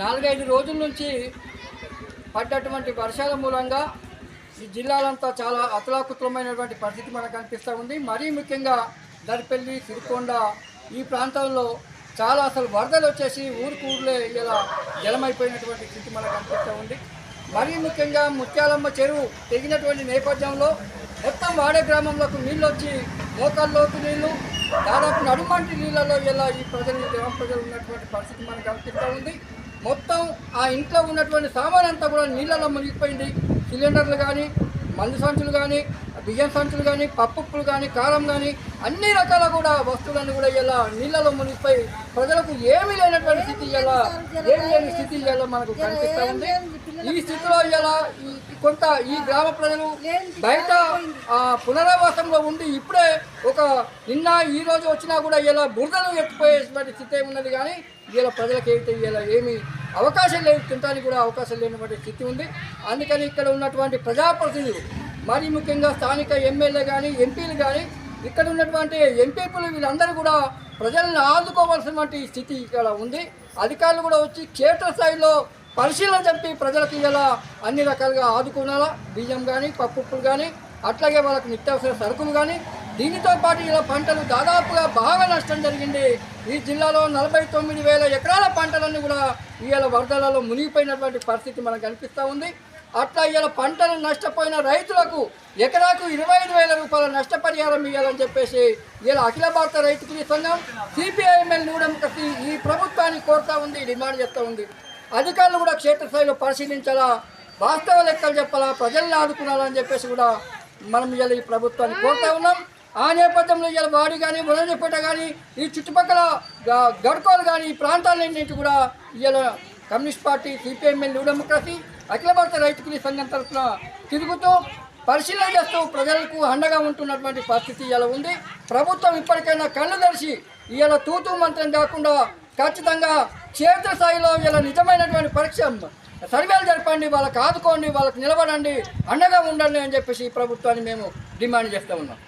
నాలుగైదు రోజుల నుంచి పడ్డటువంటి వర్షాల మూలంగా ఈ జిల్లాలంతా చాలా అతలాకుతలమైనటువంటి పరిస్థితి మనకు కనిపిస్తూ ఉంది. మరీ ముఖ్యంగా దరిపల్లి సిరికొండ ఈ ప్రాంతంలో చాలా అసలు వరదలు వచ్చేసి ఊరుకూరులే ఇలా జలమైపోయినటువంటి స్థితి మనకు కనిపిస్తూ ఉంది. మరీ ముఖ్యంగా ముత్యాలమ్మ చెరువు తెగినటువంటి నేపథ్యంలో మొత్తం వాడే గ్రామంలోకి నీళ్ళు వచ్చి మోకాల్లోకి నీళ్ళు దాదాపు నడుమంటి నీళ్ళలో ఇలా ఈ ప్రజలు గ్రామ ప్రజలు ఉన్నటువంటి పరిస్థితి మనకు కనిపిస్తూ ఉంది. మొత్తం ఆ ఇంట్లో ఉన్నటువంటి సామాన్ అంతా కూడా నీళ్ళలో మునిగిపోయింది. సిలిండర్లు కానీ మందు సంచులు కానీ బియ్యం సంచులు కానీ పప్పులు కానీ కారం కానీ అన్ని రకాల కూడా వస్తువులన్నీ కూడా ఇలా నీళ్ళలో మునిగిపోయి ప్రజలకు ఏమీ లేనటువంటి స్థితి ఇలా ఏమీ లేని స్థితి ఇలా మనకు కనిపిస్తూ ఉంది. ఈ స్థితిలో ఇలా ఈ కొంత ఈ గ్రామ ప్రజలు బయట పునరావాసంలో ఉండి ఇప్పుడే ఒక నిన్న ఈ రోజు వచ్చినా కూడా ఇలా బురదలు ఎత్తిపోయేటువంటి స్థితి ఉన్నది కానీ ఇలా ప్రజలకు అయితే ఇలా ఏమి అవకాశం లేదు తినడానికి కూడా అవకాశం లేనటువంటి స్థితి ఉంది. అందుకని ఇక్కడ ఉన్నటువంటి ప్రజాప్రతినిధులు మరి ముఖ్యంగా స్థానిక ఎమ్మెల్యే కానీ ఎంపీలు కానీ ఇక్కడ ఉన్నటువంటి ఎంపీలు వీళ్ళందరూ కూడా ప్రజలను ఆదుకోవాల్సినటువంటి స్థితి ఇక్కడ ఉంది. అధికారులు కూడా వచ్చి క్షేత్రస్థాయిలో పరిశీలన చెప్పి ప్రజలకు ఇలా అన్ని రకాలుగా ఆదుకున్నారా బియ్యం కానీ పప్పులు కానీ అట్లాగే వాళ్ళకి నిత్యావసర సరుకులు కానీ దీనితో పాటు ఇలా పంటలు దాదాపుగా బాగా నష్టం జరిగింది. ఈ జిల్లాలో నలభై తొమ్మిది వేల ఎకరాల పంటలన్నీ కూడా ఇవాళ వరదలలో మునిగిపోయినటువంటి పరిస్థితి మనకు కనిపిస్తూ ఉంది. అట్లా ఇవాళ పంటలు నష్టపోయిన రైతులకు ఎకరాకు ఇరవై ఐదు వేల రూపాయల నష్టపరిహారం ఇవ్వాలని చెప్పేసి ఇలా అఖిల భారత రైతు సంఘం సిపిఐఎంఎల్ నూడెం ఈ ప్రభుత్వాన్ని కోరుతా ఉంది డిమాండ్ చేస్తూ ఉంది. అధికారులు కూడా క్షేత్రస్థాయిలో పరిశీలించాలా? వాస్తవ లెక్కలు చెప్పాలా? ప్రజల్ని ఆదుకున్నాలని చెప్పేసి కూడా మనం ఇవాళ ఈ ప్రభుత్వాన్ని కోరుతా ఉన్నాం. ఆ నేపథ్యంలో ఇవాళ వాడి కానీ మునజపేట కానీ ఈ చుట్టుపక్కల గడ్కోలు కానీ ఈ ప్రాంతాలన్నింటి కూడా ఇవాళ communist party CPML new democracy Akhila Bharata Raitu Kuli సంఘం తరఫున తిరుగుతూ పరిశీలన చేస్తూ ప్రజలకు అండగా ఉంటున్నటువంటి పరిస్థితి ఇలా ఉంది. ప్రభుత్వం ఇప్పటికైనా కళ్ళు తెరిచి ఇవాళ తూతూ మంత్రం కాకుండా ఖచ్చితంగా క్షేత్రస్థాయిలో ఇలా నిజమైనటువంటి పరీక్ష సర్వేలు జరపండి వాళ్ళకి ఆదుకోండి వాళ్ళకి నిలబడండి అండగా ఉండండి అని చెప్పేసి ఈ ప్రభుత్వాన్ని మేము డిమాండ్ చేస్తూ ఉన్నాం.